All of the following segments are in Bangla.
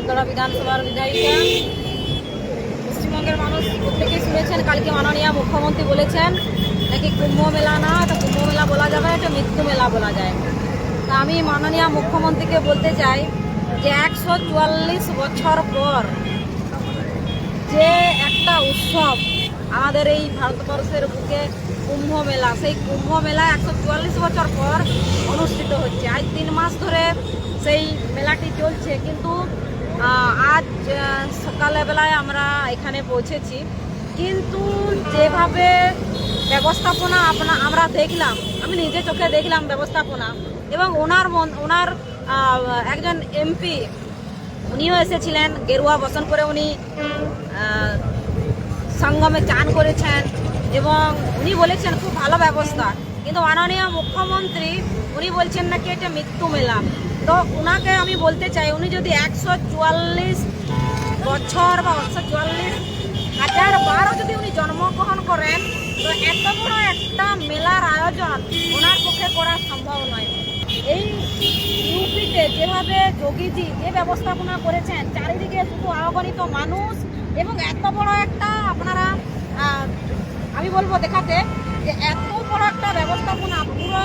বলতলা বিধানসভার বিধায়িকা। পশ্চিমবঙ্গের মানুষ প্রত্যেকেই শুনেছেন, কালকে মাননীয় মুখ্যমন্ত্রী বলেছেন, নাকি কুম্ভ মেলা না এটা কুম্ভ মেলা বলা যাবে এটা মৃত্যু মেলা বলা যায়। তা আমি মাননীয় মুখ্যমন্ত্রীকে বলতে চাই যে একশো চুয়াল্লিশ বছর পর যে একটা উৎসব আমাদের এই ভারতবর্ষের বুকে কুম্ভ মেলা, সেই কুম্ভ মেলা একশো চুয়াল্লিশ বছর পর অনুষ্ঠিত হচ্ছে। আজ তিন মাস ধরে সেই মেলাটি চলছে, কিন্তু আজ সকালবেলায় আমরা এখানে পৌঁছেছি। কিন্তু যেভাবে ব্যবস্থাপনা আপনা আমরা দেখলাম, আমি নিজে চোখে দেখলাম ব্যবস্থাপনা, এবং ওনার ওনার একজন এমপি, উনিও এসেছিলেন, গেরুয়া বসন করে উনি সঙ্গমে চান করেছেন, এবং উনি বলেছেন, খুব ভালো ব্যবস্থা। কিন্তু মাননীয় মুখ্যমন্ত্রী উনি বলছেন নাকি এটা মৃত্যু মেলা। তো ওনাকে আমি বলতে চাই, উনি যদি একশো চুয়াল্লিশ বছর বা একশো চুয়াল্লিশ হাজার বারও যদি উনি জন্মগ্রহণ করেন, তো এত বড় একটা মেলার আয়োজন ওনার পক্ষে করা সম্ভব নয়। এই ইউপিতে যেভাবে যোগীজি যে ব্যবস্থাপনা করেছেন, চারিদিকে শুধু অগণিত মানুষ এবং এত বড় একটা আপনারা আমি বলব দেখাতে যে এত বড় একটা ব্যবস্থাপনা পুরো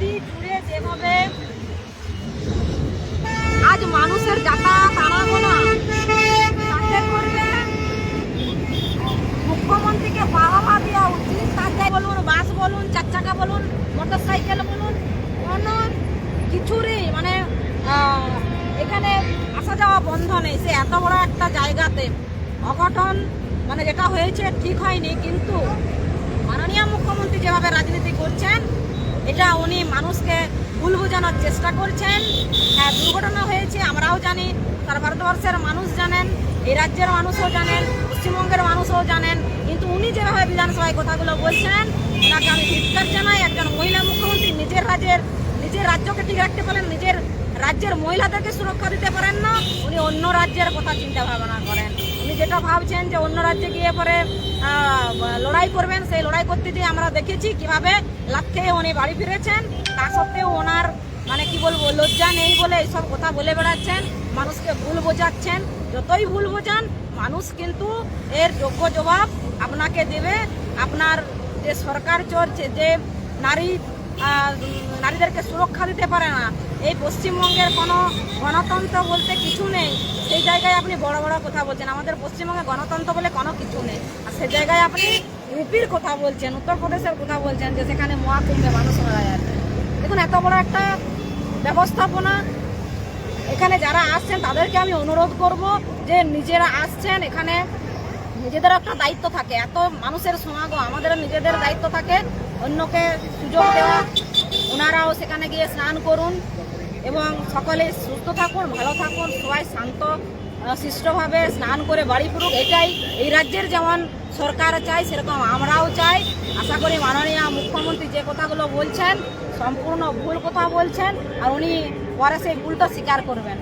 জুড়ে যেভাবে আজ মানুষের যাতায়াত আনাগোনা তাতে করবে মুখ্যমন্ত্রীকে বাহবা দেওয়া উচিত। জায়গায় বলুন, বাস বলুন চার চাকা বলুন মোটর সাইকেল বলুন কোনো কিছুরই মানে এখানে আসা যাওয়া বন্ধ নেই। সে এত বড় একটা জায়গাতে অঘটন মানে যেটা হয়েছে ঠিক হয়নি, কিন্তু মাননীয় মুখ্যমন্ত্রী যেভাবে রাজনীতি করছেন এটা উনি মানুষকে ভুল বোঝানোর চেষ্টা করছেন। হ্যাঁ দুর্ঘটনা হয়েছে, আমরাও জানি, সারা ভারতবর্ষের মানুষ জানেন, এই রাজ্যের মানুষও জানেন, পশ্চিমবঙ্গের মানুষও জানেন, কিন্তু উনি যেভাবে বিধানসভায় কথাগুলো বলছেন, ওনাকে আমি ধিক্কার জানাই, একজন মহিলা মুখ্যমন্ত্রী নিজের রাজ্যের, নিজের রাজ্যকে ঠিক রাখতে পারেন, নিজের রাজ্যের মহিলাদেরকে সুরক্ষা দিতে পারেন না, উনি অন্য রাজ্যের কথা চিন্তা ভাবনা করেন। যেটা ভাবছেন যে অন্য রাজ্যে গিয়ে পরে লড়াই করবেন, সেই লড়াই করতে গিয়ে আমরা দেখেছি কীভাবে খেয়ে উনি বাড়ি ফিরেছেন। তা সত্ত্বেও ওনার মানে কি বলব, লজ্জা নেই বলে এইসব কথা বলে বেড়াচ্ছেন। মানুষকে ভুল বোঝাচ্ছেন। যতই ভুল বোঝান, মানুষ কিন্তু এর যোগ্য জবাব আপনাকে দেবে। আপনার যে সরকার চলছে, যে নারী নারীদেরকে সুরক্ষা দিতে পারে না। এই পশ্চিমবঙ্গের কোনো গণতন্ত্র বলতে কিছু নেই। সেই জায়গায় আপনি বড় বড় কথা বলছেন। আমাদের পশ্চিমবঙ্গে গণতন্ত্র বলে কোনো কিছু নেই। আর সে জায়গায় আপনি ইউপির কথা বলছেন, উত্তরপ্রদেশের কথা বলছেন যে সেখানে মহাকুম্ভে মানুষ মারা যাচ্ছে দেখুন, এত বড় একটা ব্যবস্থাপনা। এখানে যারা আসছেন, তাদেরকে আমি অনুরোধ করব যে নিজেরা আসছেন এখানে। নিজেদের একটা দায়িত্ব থাকে। এত মানুষের সমাগম আমাদের নিজেদের দায়িত্ব থাকে। অন্যকে সুযোগ দেওয়া, ওনারাও সেখানে গিয়ে স্নান করুন এবং সকলে সুস্থ থাকুন, ভালো থাকুন, সবাই শান্ত শিষ্টভাবে স্নান করে বাড়ি ফিরুক। এটাই এই রাজ্যের যেমন সরকার চাই সেরকম আমরাও চাই। আশা করি মাননীয় মুখ্যমন্ত্রী যে কথাগুলো বলছেন, সম্পূর্ণ ভুল কথা বলছেন, আর উনি পরে সেই ভুলটা স্বীকার করবেন।